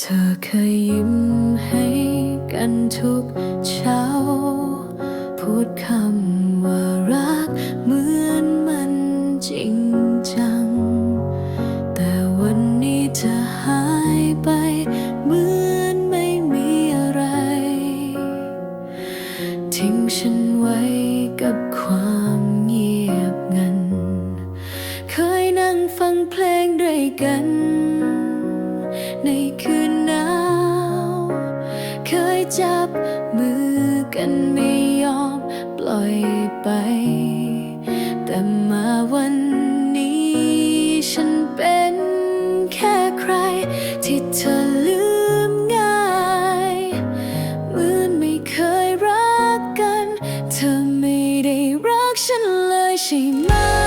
เธอเคยยิ้มให้กันทุกเช้า พูดคำว่ารักเหมือนมันจริงจัง แต่วันนี้เธอหายไปเหมือนไม่มีอะไร ทิ้งฉันไว้กับความเงียบงัน เคยนั่งฟังเพลงด้วยกันใน คืนหนาว เคยจับมือกันไม่ยอมปล่อยไป แต่มาวันนี้ ฉันเป็นแค่ใคร ที่เธอลืมง่ายเหมือนไม่เคยรักกัน เธอไม่ได้รักฉันเลยใช่ไหม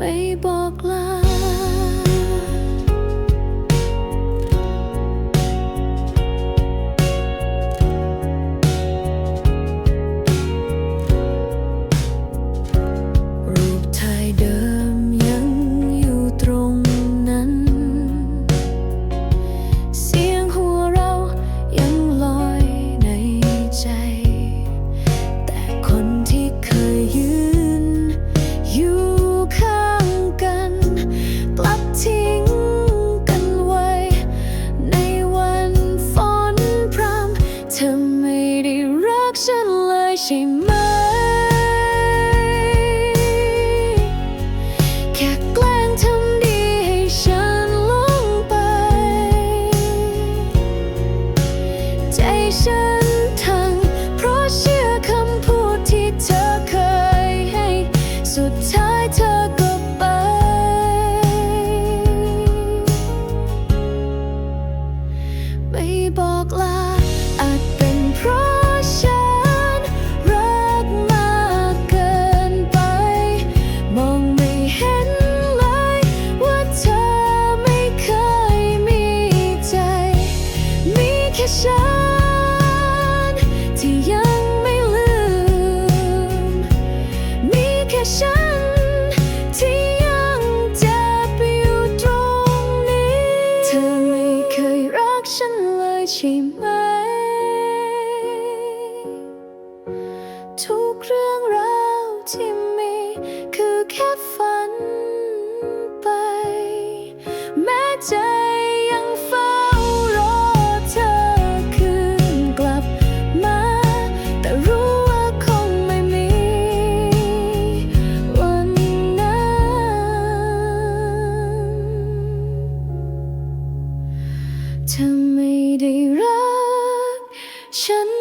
ไม่บอกลา เธอไม่ได้รักฉัน